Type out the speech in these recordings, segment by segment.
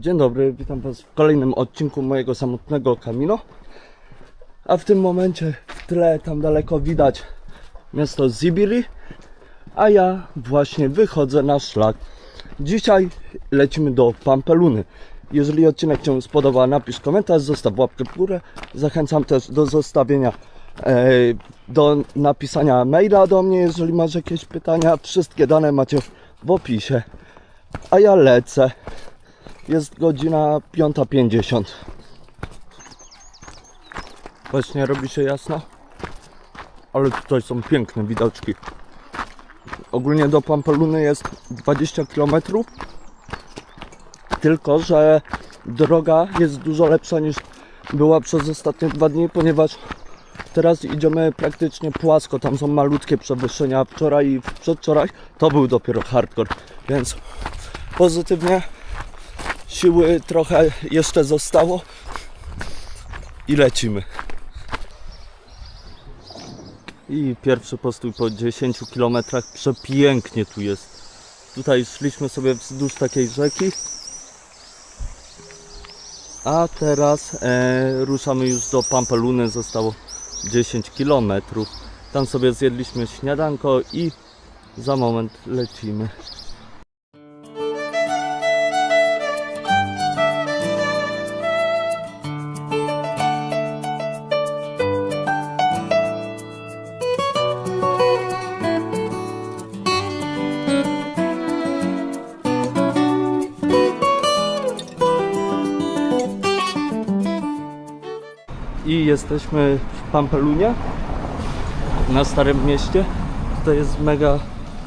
Dzień dobry, witam Was w kolejnym odcinku mojego samotnego Camino. A w tym momencie w tle tam daleko widać miasto Zibiri, a ja właśnie wychodzę na szlak. Dzisiaj lecimy do Pampeluny. Jeżeli odcinek Cię spodoba, napisz komentarz, zostaw łapkę w górę. Zachęcam też do zostawienia, e, do napisania maila do mnie, jeżeli masz jakieś pytania. Wszystkie dane macie w opisie. A ja lecę. Jest godzina 5.50. Właśnie robi się jasno. Ale tutaj są piękne widoczki. Ogólnie do Pampeluny jest 20 km. Tylko, że droga jest dużo lepsza niż była przez ostatnie dwa dni, ponieważ teraz idziemy praktycznie płasko. Tam są malutkie przewyższenia. Wczoraj i przedwczoraj to był dopiero hardcore. Więc pozytywnie siły trochę jeszcze zostało i lecimy. I pierwszy postój po 10 km. Przepięknie tu jest. Tutaj szliśmy sobie wzdłuż takiej rzeki. A teraz e, ruszamy już do Pampeluny. Zostało 10 km. Tam sobie zjedliśmy śniadanko i za moment lecimy. Jesteśmy w Pampelunie, na Starym Mieście. Tutaj jest mega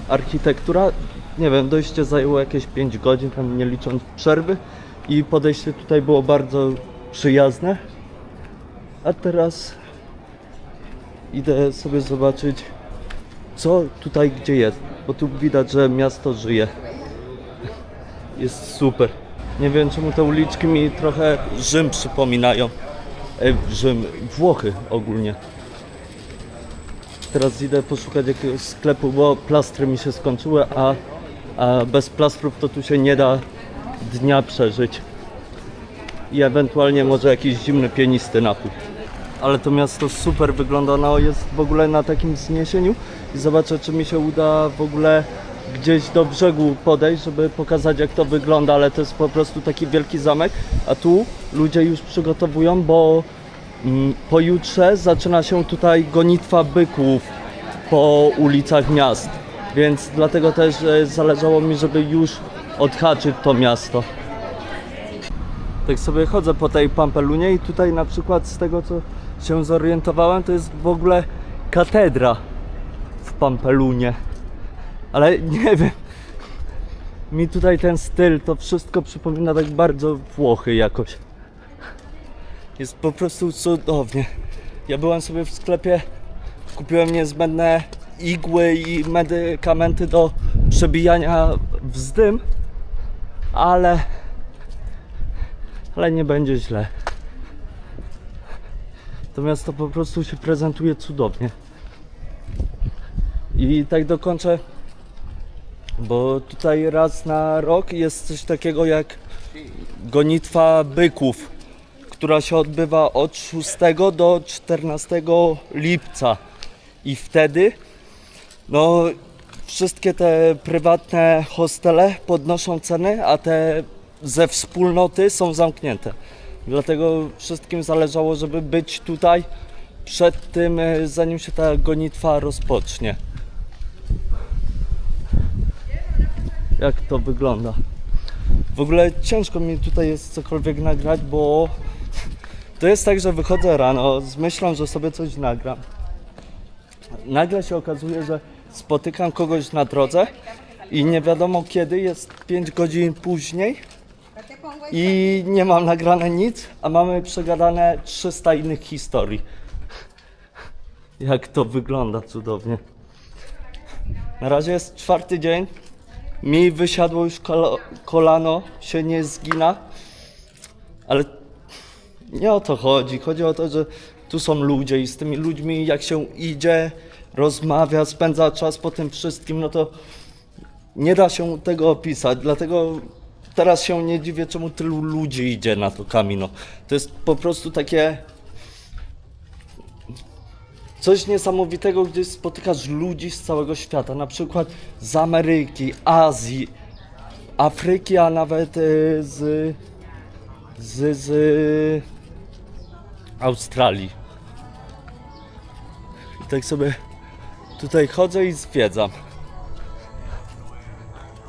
architektura. Nie wiem, dojście zajęło jakieś 5 godzin, tam nie licząc przerwy. I podejście tutaj było bardzo przyjazne. A teraz idę sobie zobaczyć, co tutaj gdzie jest. Bo tu widać, że miasto żyje. Jest super. Nie wiem, czemu te uliczki mi trochę Rzym przypominają. E, Rzym, Włochy ogólnie. Teraz idę poszukać jakiegoś sklepu, bo plastry mi się skończyły, a, a bez plastrów to tu się nie da dnia przeżyć. I ewentualnie może jakiś zimny pianisty napój. Ale to miasto super wygląda, no jest w ogóle na takim wzniesieniu i zobaczę czy mi się uda w ogóle gdzieś do brzegu podejść, żeby pokazać jak to wygląda, ale to jest po prostu taki wielki zamek, a tu ludzie już przygotowują, bo mm, pojutrze zaczyna się tutaj gonitwa byków po ulicach miast, więc dlatego też e, zależało mi, żeby już odhaczyć to miasto. Tak sobie chodzę po tej Pampelunie i tutaj na przykład z tego co się zorientowałem to jest w ogóle katedra w Pampelunie. Ale nie wiem. Mi tutaj ten styl, to wszystko przypomina tak bardzo Włochy jakoś. Jest po prostu cudownie. Ja byłem sobie w sklepie, kupiłem niezbędne igły i medykamenty do przebijania wzdym, ale ale nie będzie źle. To miasto po prostu się prezentuje cudownie. I tak dokończę, bo tutaj raz na rok jest coś takiego jak gonitwa byków, która się odbywa od 6 do 14 lipca. I wtedy, no, wszystkie te prywatne hostele podnoszą ceny, a te ze wspólnoty są zamknięte. Dlatego wszystkim zależało, żeby być tutaj przed tym, e, zanim się ta gonitwa rozpocznie. Jak to wygląda? W ogóle ciężko mi tutaj jest cokolwiek nagrać, bo to jest tak, że wychodzę rano z myślą, że sobie coś nagram. Nagle się okazuje, że spotykam kogoś na drodze i nie wiadomo kiedy, jest 5 godzin później i nie mam nagrane nic, a mamy przegadane 300 innych historii. Jak to wygląda cudownie. Na razie jest czwarty dzień. Mi wysiadło już kolano, się nie zgina. Ale nie o to chodzi. Chodzi o to, że tu są ludzie i z tymi ludźmi jak się idzie, rozmawia, spędza czas po tym wszystkim, no to nie da się tego opisać. Dlatego teraz się nie dziwię, czemu tylu ludzi idzie na to Camino. To jest po prostu takie coś niesamowitego, gdzie spotykasz ludzi z całego świata, na przykład z Ameryki, Azji, Afryki, a nawet y, z, z, z Australii. I tak sobie tutaj chodzę i zwiedzam.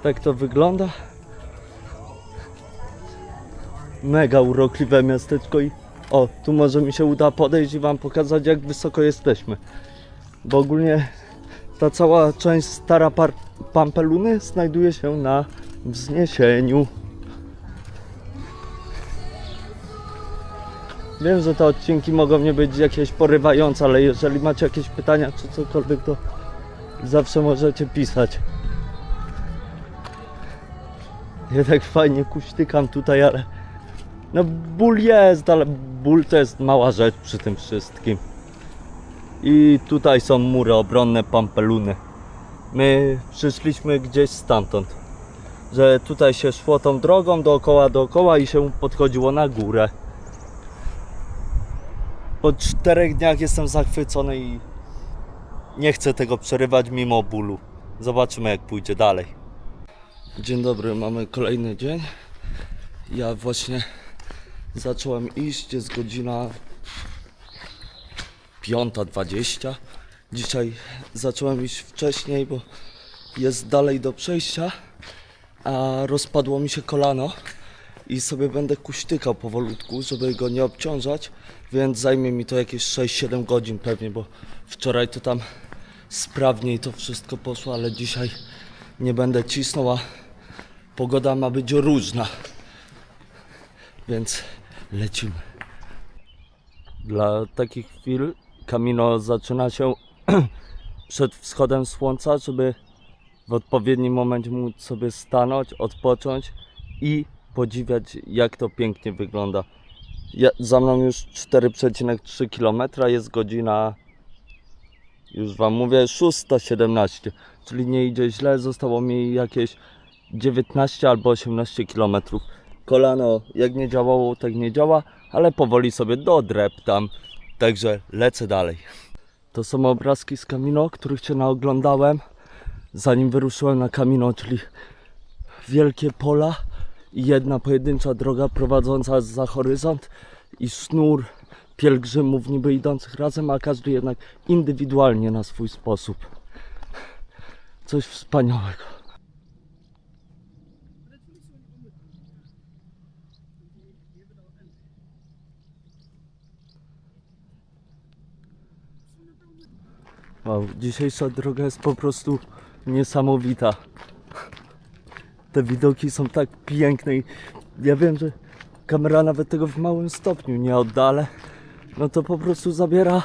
Tak to wygląda. Mega urokliwe miasteczko i o, tu może mi się uda podejść i wam pokazać jak wysoko jesteśmy. Bo ogólnie ta cała część stara Pampeluny znajduje się na wzniesieniu. Wiem, że te odcinki mogą nie być jakieś porywające, ale jeżeli macie jakieś pytania czy cokolwiek, to zawsze możecie pisać. Ja tak fajnie kuśtykam tutaj, ale no ból jest, ale ból to jest mała rzecz przy tym wszystkim. I tutaj są mury obronne Pampeluny. My przyszliśmy gdzieś stamtąd. Że tutaj się szło tą drogą dookoła, dookoła i się podchodziło na górę. Po czterech dniach jestem zachwycony i nie chcę tego przerywać mimo bólu. Zobaczymy jak pójdzie dalej. Dzień dobry, mamy kolejny dzień. Ja właśnie zacząłem iść, jest godzina 5.20. Dzisiaj zacząłem iść wcześniej, bo jest dalej do przejścia, a rozpadło mi się kolano i sobie będę kuśtykał powolutku, żeby go nie obciążać, więc zajmie mi to jakieś 6-7 godzin pewnie, bo wczoraj to tam sprawniej to wszystko poszło, ale dzisiaj nie będę cisnął, a pogoda ma być różna. Więc lecimy. Dla takich chwil Camino zaczyna się przed wschodem słońca, żeby w odpowiednim momencie móc sobie stanąć, odpocząć i podziwiać jak to pięknie wygląda. Ja, za mną już 4,3 km, jest godzina już Wam mówię 6.17, czyli nie idzie źle, zostało mi jakieś 19 albo 18 km. Kolano jak nie działało, tak nie działa, ale powoli sobie dodreptam, także lecę dalej. To są obrazki z Camino, których Cię naoglądałem zanim wyruszyłem na Camino, czyli wielkie pola i jedna pojedyncza droga prowadząca za horyzont i sznur pielgrzymów niby idących razem, a każdy jednak indywidualnie na swój sposób. Coś wspaniałego. Wow, dzisiejsza droga jest po prostu niesamowita. Te widoki są tak piękne i ja wiem, że kamera nawet tego w małym stopniu nie odda, ale no to po prostu zabiera.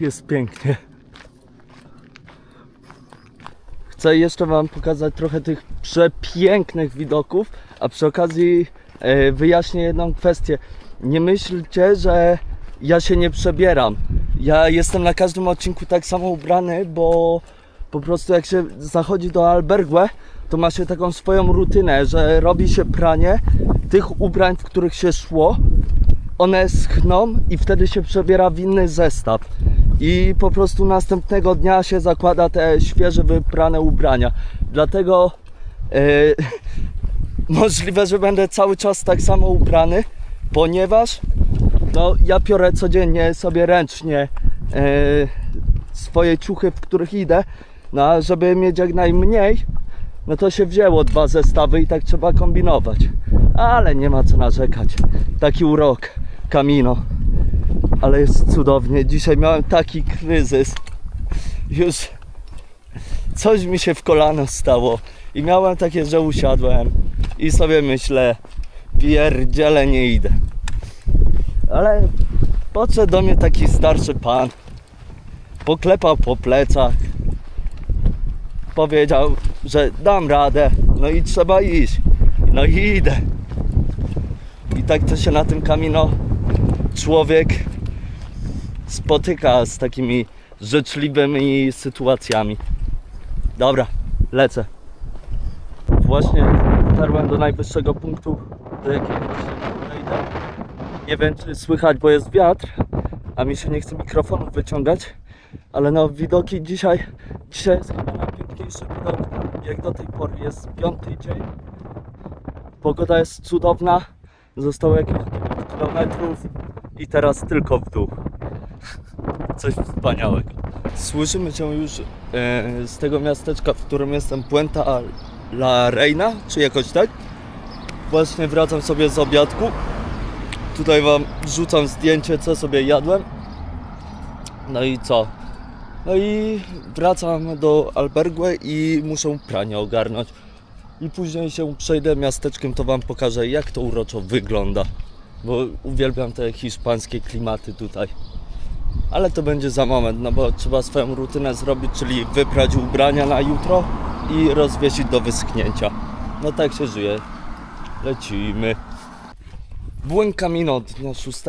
Jest pięknie. Chcę jeszcze Wam pokazać trochę tych przepięknych widoków, a przy okazji e, wyjaśnię jedną kwestię. Nie myślcie, że ja się nie przebieram. Ja jestem na każdym odcinku tak samo ubrany, bo po prostu jak się zachodzi do albergue, to ma się taką swoją rutynę, że robi się pranie tych ubrań, w których się szło. One schną i wtedy się przebiera w inny zestaw. I po prostu następnego dnia się zakłada te świeże wyprane ubrania. Dlatego e, możliwe, że będę cały czas tak samo ubrany, ponieważ no, ja piorę codziennie sobie ręcznie e, swoje ciuchy, w których idę, no a żeby mieć jak najmniej, no to się wzięło dwa zestawy i tak trzeba kombinować. Ale nie ma co narzekać. Taki urok, Camino. Ale jest cudownie. Dzisiaj miałem taki kryzys. Już coś mi się w kolano stało. I miałem takie, że usiadłem i sobie myślę, pierdziele nie idę. Ale podszedł do mnie taki starszy pan. Poklepał po plecach. Powiedział, że dam radę. No i trzeba iść. No i idę. I tak to się na tym kamino człowiek spotyka z takimi życzliwymi sytuacjami. Dobra, lecę. Właśnie dotarłem do najwyższego punktu, do jakiego. Nie wiem czy słychać, bo jest wiatr, a mi się nie chce mikrofonu wyciągać. Ale no widoki dzisiaj, dzisiaj jest chyba najpiękniejszy widok jak do tej pory. Jest piąty dzień. Pogoda jest cudowna. Zostało jakieś 9 km i teraz tylko w dół. Coś wspaniałego. Słyszymy się już e, z tego miasteczka, w którym jestem, Puenta La Reina, czy jakoś tak. Właśnie wracam sobie z obiadku. Tutaj wam rzucam zdjęcie, co sobie jadłem. No i co? No i wracam do Albergue i muszę pranie ogarnąć. I później się przejdę miasteczkiem, to wam pokażę jak to uroczo wygląda. Bo uwielbiam te hiszpańskie klimaty tutaj. Ale to będzie za moment, no bo trzeba swoją rutynę zrobić, czyli wyprać ubrania na jutro i rozwiesić do wyschnięcia. No tak się żyje. Lecimy. Błęk Camino dnia 6.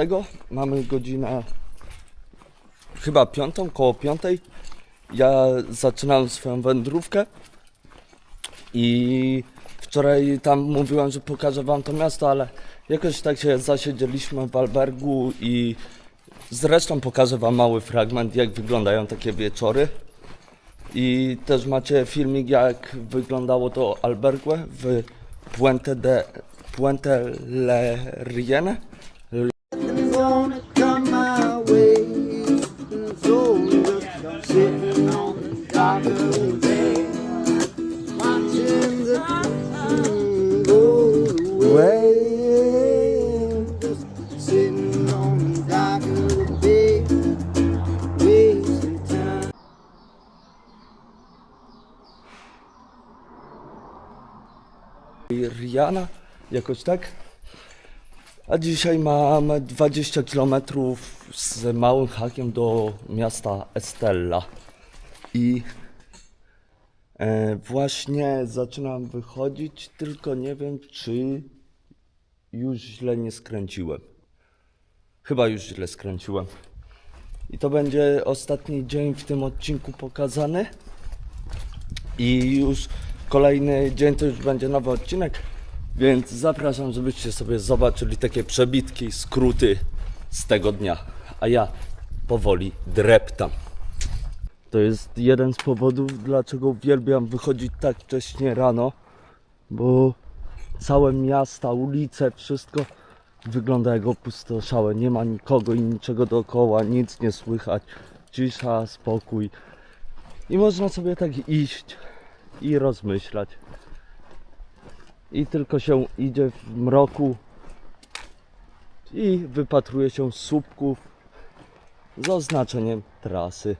Mamy godzinę chyba piątą, koło piątej. Ja zaczynam swoją wędrówkę i wczoraj tam mówiłem, że pokażę wam to miasto, ale jakoś tak się zasiedzieliśmy w albergu i zresztą pokażę wam mały fragment, jak wyglądają takie wieczory. I też macie filmik, jak wyglądało to albergue w Puente de Puanta la Rillana. Rihanna jakoś tak. A dzisiaj mam 20 km z małym hakiem do miasta Estella. I e, właśnie zaczynam wychodzić, tylko nie wiem, czy już źle nie skręciłem. Chyba już źle skręciłem. I to będzie ostatni dzień w tym odcinku pokazany. I już kolejny dzień to już będzie nowy odcinek, więc zapraszam, żebyście sobie zobaczyli takie przebitki, skróty z tego dnia. A ja powoli dreptam. To jest jeden z powodów, dlaczego uwielbiam wychodzić tak wcześnie rano, bo całe miasta, ulice, wszystko wygląda jak opustoszałe. Nie ma nikogo i niczego dookoła, nic nie słychać. Cisza, spokój. I można sobie tak iść i rozmyślać. I tylko się idzie w mroku i wypatruje się słupków z oznaczeniem trasy.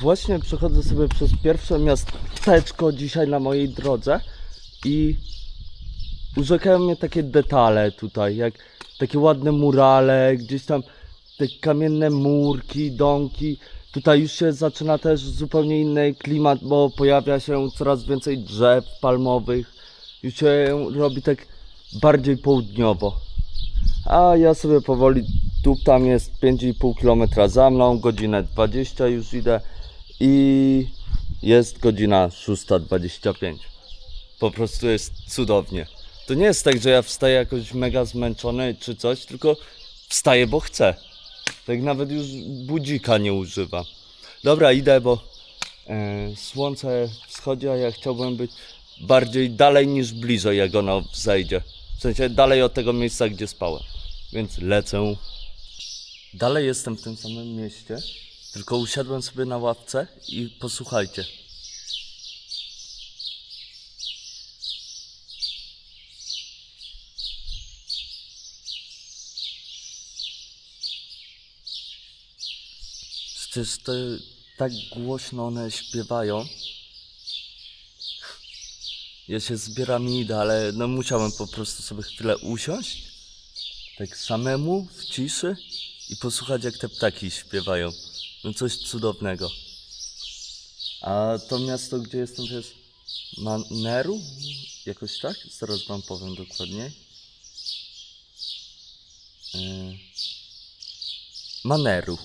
Właśnie przechodzę sobie przez pierwsze miasteczko dzisiaj na mojej drodze i urzekają mnie takie detale tutaj, jak takie ładne murale, gdzieś tam te kamienne murki, domki. Tutaj już się zaczyna też zupełnie inny klimat, bo pojawia się coraz więcej drzew palmowych. Już się robi tak bardziej południowo. A ja sobie powoli, tu tam jest 5,5 km za mną, godzinę 20 już idę i jest godzina 6.25. Po prostu jest cudownie. To nie jest tak, że ja wstaję jakoś mega zmęczony czy coś, tylko wstaję, bo chcę. Tak nawet już budzika nie używam. Dobra, idę, bo e, słońce wschodzi, a ja chciałbym być bardziej dalej niż bliżej, jak ono wzejdzie. W sensie dalej od tego miejsca, gdzie spałem. Więc lecę. Dalej jestem w tym samym mieście, tylko usiadłem sobie na ławce i posłuchajcie. Przecież to tak głośno one śpiewają. Ja się zbieram i idę, ale no musiałem po prostu sobie chwilę usiąść. Tak samemu, w ciszy i posłuchać jak te ptaki śpiewają. No coś cudownego. A to miasto, gdzie jestem, to jest Maneru? Jakoś tak? Zaraz wam powiem dokładniej. Yy. Maneru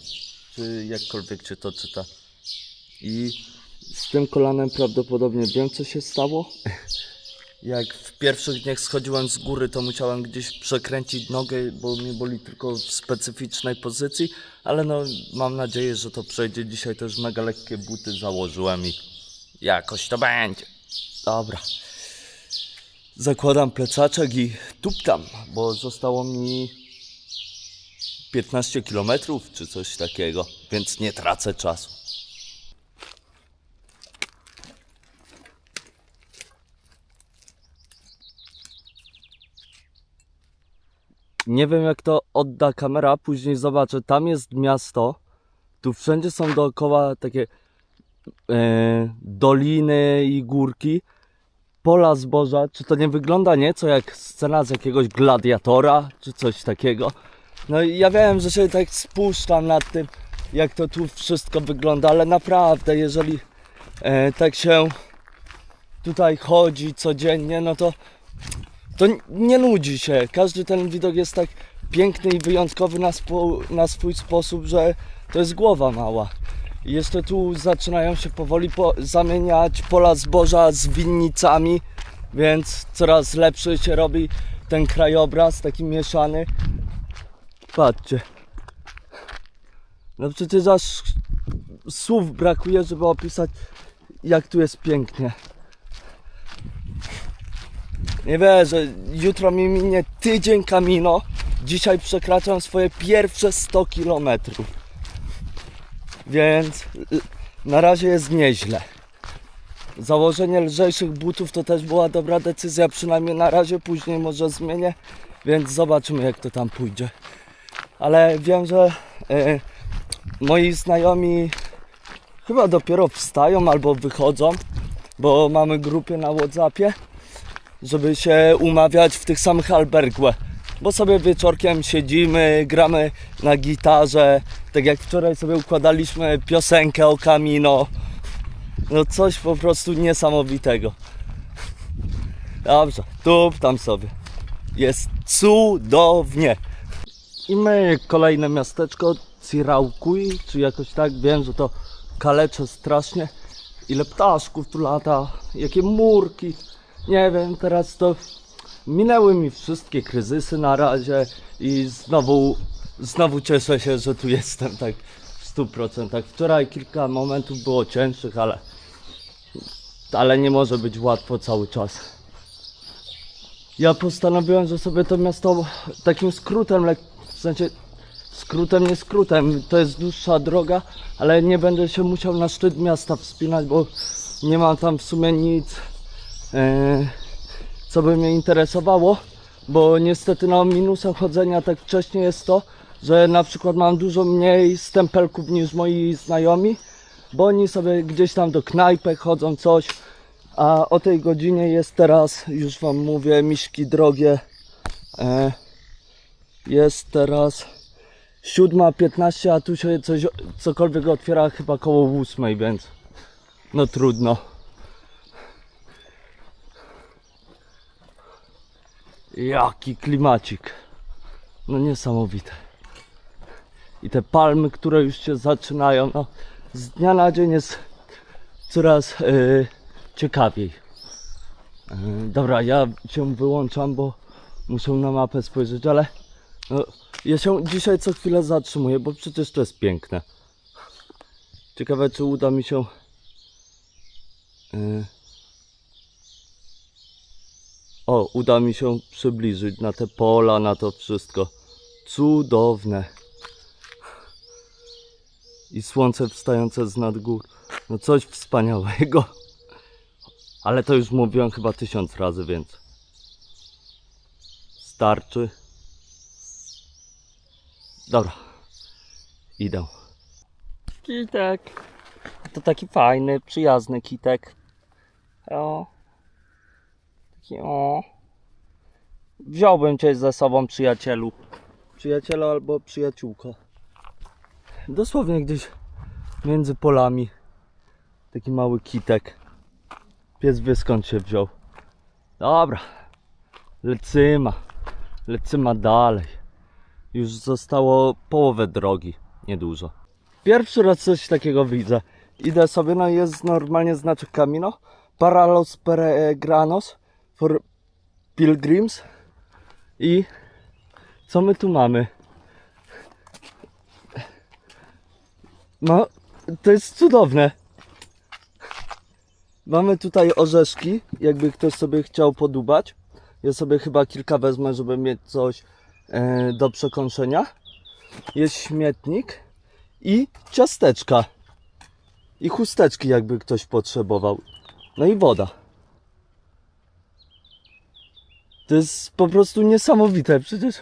czy jakkolwiek się to czyta. I tym kolanem prawdopodobnie wiem co się stało. Jak w pierwszych dniach schodziłem z góry, to musiałem gdzieś przekręcić nogę, bo mnie boli tylko w specyficznej pozycji, ale no mam nadzieję, że to przejdzie. Dzisiaj też mega lekkie buty założyłem i jakoś to będzie. Dobra. Zakładam plecaczek i tuptam, bo zostało mi 15 km czy coś takiego, więc nie tracę czasu. Nie wiem jak to odda kamera, później zobaczę. Tam jest miasto, tu wszędzie są dookoła takie e, doliny i górki, pola zboża. Czy to nie wygląda nieco jak scena z jakiegoś gladiatora, czy coś takiego? No i ja wiem, że się tak spuszczam nad tym, jak to tu wszystko wygląda, ale naprawdę, jeżeli e, tak się tutaj chodzi codziennie, no to to nie nudzi się. Każdy ten widok jest tak piękny i wyjątkowy na, spo, na swój sposób, że to jest głowa mała. Jeszcze tu zaczynają się powoli po, zamieniać pola zboża z winnicami, więc coraz lepszy się robi ten krajobraz, taki mieszany. Patrzcie. No przecież aż słów brakuje, żeby opisać, jak tu jest pięknie. Nie wierzę, jutro mi minie tydzień Camino. Dzisiaj przekraczam swoje pierwsze 100 km. Więc na razie jest nieźle. Założenie lżejszych butów to też była dobra decyzja, przynajmniej na razie, później może zmienię, więc zobaczymy jak to tam pójdzie. Ale wiem, że y, moi znajomi chyba dopiero wstają albo wychodzą, bo mamy grupy na Whatsappie żeby się umawiać w tych samych albergłach. Bo sobie wieczorkiem siedzimy, gramy na gitarze. Tak jak wczoraj sobie układaliśmy piosenkę o Camino. No coś po prostu niesamowitego. Dobrze, tu tam sobie. Jest cudownie. I my kolejne miasteczko Ciraukuj, czy jakoś tak, wiem, że to kalecze strasznie. Ile ptaszków tu lata, jakie murki. Nie wiem, teraz to minęły mi wszystkie kryzysy na razie i znowu, znowu cieszę się, że tu jestem tak w 100%. Wczoraj kilka momentów było cięższych, ale, ale nie może być łatwo cały czas. Ja postanowiłem, że sobie to miasto takim skrótem, lek- sensie skrótem, nie skrótem, to jest dłuższa droga, ale nie będę się musiał na szczyt miasta wspinać, bo nie mam tam w sumie nic, e, co by mnie interesowało, bo niestety no minusem chodzenia tak wcześnie jest to, że na przykład mam dużo mniej stempelków niż moi znajomi, bo oni sobie gdzieś tam do knajpek chodzą coś, a o tej godzinie jest teraz, już wam mówię, miśki drogie, e, jest teraz 7.15, a tu się coś, cokolwiek otwiera chyba koło 8, więc no trudno. Jaki klimacik. No niesamowite. I te palmy, które już się zaczynają, no z dnia na dzień jest coraz yy, ciekawiej. Yy, dobra, ja się wyłączam, bo muszę na mapę spojrzeć, ale ja się dzisiaj co chwilę zatrzymuję, bo przecież to jest piękne. Ciekawe, czy uda mi się. Yy, o, uda mi się przybliżyć na te pola, na to wszystko. Cudowne. I słońce wstające z nad gór. No coś wspaniałego. Ale to już mówiłem chyba tysiąc razy, więc starczy. Dobra, idę. Kitek. To taki fajny, przyjazny kitek. O. Taki o. Wziąłbym cię ze sobą, przyjacielu. Przyjaciela albo przyjaciółka. Dosłownie gdzieś między polami. Taki mały kitek. Pies wie skąd się wziął. Dobra. Lecyma. Lecyma dalej. Już zostało połowę drogi. Niedużo. Pierwszy raz coś takiego widzę. idę sobie, no jest normalnie znaczek Camino. Para los peregrinos for pilgrims. I co my tu mamy? No, to jest cudowne. Mamy tutaj orzeszki, jakby ktoś sobie chciał podubać. Ja sobie chyba kilka wezmę, żeby mieć coś do przekąszenia. Jest śmietnik i ciasteczka. I chusteczki, jakby ktoś potrzebował. No i woda. To jest po prostu niesamowite, przecież.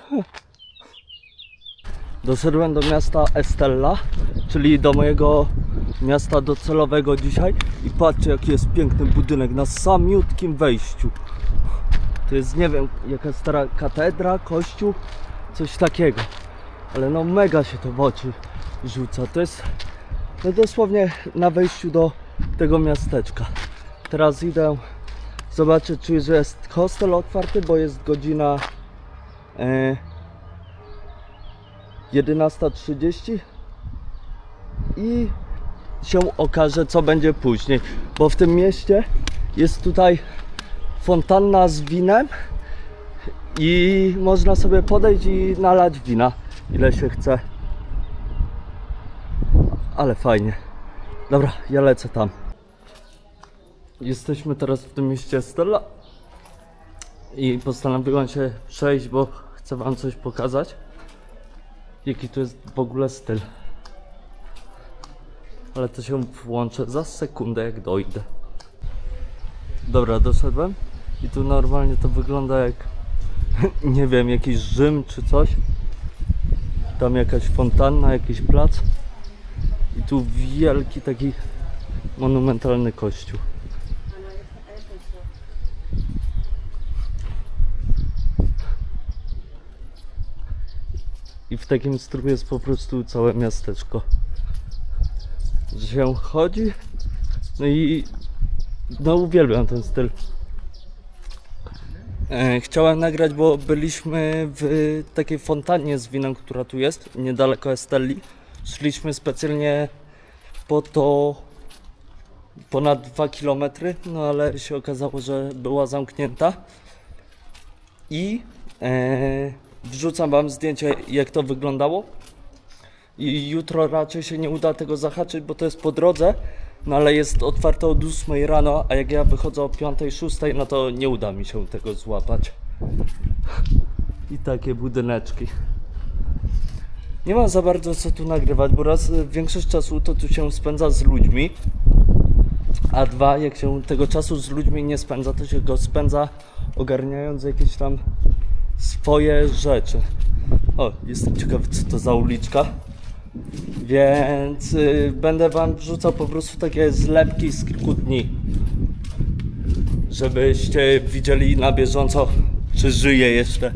Doszedłem do miasta Estella, czyli do mojego miasta docelowego dzisiaj i patrzcie jaki jest piękny budynek na samiutkim wejściu. To jest nie wiem jaka stara katedra, kościół, coś takiego. Ale no mega się to w oczy rzuca. To jest no dosłownie na wejściu do tego miasteczka. Teraz idę zobaczyć czy jest hostel otwarty, bo jest godzina e, 11.30 i się okaże co będzie później, bo w tym mieście jest tutaj fontanna z winem i można sobie podejść i nalać wina ile się chce. Ale fajnie. Dobra, ja lecę tam. Jesteśmy teraz w tym mieście Stella i postanowiłem się przejść, bo chcę wam coś pokazać. Jaki tu jest w ogóle styl. Ale to się włączę za sekundę jak dojdę. Dobra, doszedłem i tu normalnie to wygląda jak nie wiem, jakiś Rzym czy coś. Tam jakaś fontanna, jakiś plac. I tu wielki taki monumentalny kościół. I w takim stylu jest po prostu całe miasteczko. Że się chodzi. No i no uwielbiam ten styl. E, chciałem nagrać, bo byliśmy w takiej fontannie z winem, która tu jest, niedaleko Estelli. Szliśmy specjalnie po to ponad 2 km, no ale się okazało, że była zamknięta. I e, wrzucam Wam zdjęcie, jak to wyglądało. I jutro raczej się nie uda tego zahaczyć, bo to jest po drodze. No ale jest otwarte od 8 rano, a jak ja wychodzę o 5, 6, no to nie uda mi się tego złapać. I takie budyneczki. Nie ma za bardzo co tu nagrywać, bo raz większość czasu to tu się spędza z ludźmi, a dwa, jak się tego czasu z ludźmi nie spędza, to się go spędza ogarniając jakieś tam swoje rzeczy. O, jestem ciekawy co to za uliczka. Więc y, będę wam wrzucał po prostu takie zlepki z kilku dni. Żebyście widzieli na bieżąco, czy żyje jeszcze.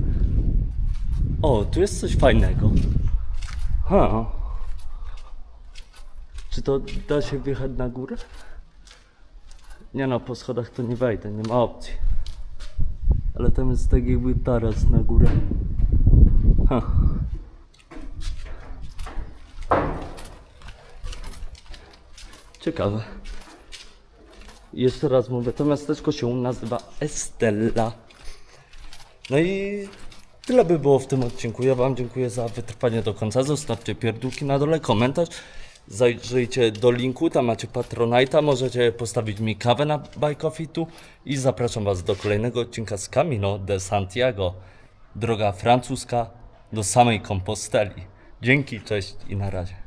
O, tu jest coś fajnego. Ha. Czy to da się wjechać na górę? Nie no, po schodach to nie wejdę, nie ma opcji. Ale tam jest tak jakby taras na górę. Ha. Ciekawe. Jeszcze raz mówię, to miasteczko się nazywa Estella. No i tyle by było w tym odcinku. Ja Wam dziękuję za wytrwanie do końca. Zostawcie pierdółki na dole, komentarz. Zajrzyjcie do linku, tam macie Patronite'a. Możecie postawić mi kawę na Buy Coffee tu. I zapraszam Was do kolejnego odcinka z Camino de Santiago. Droga francuska do samej Komposteli. Dzięki, cześć i na razie.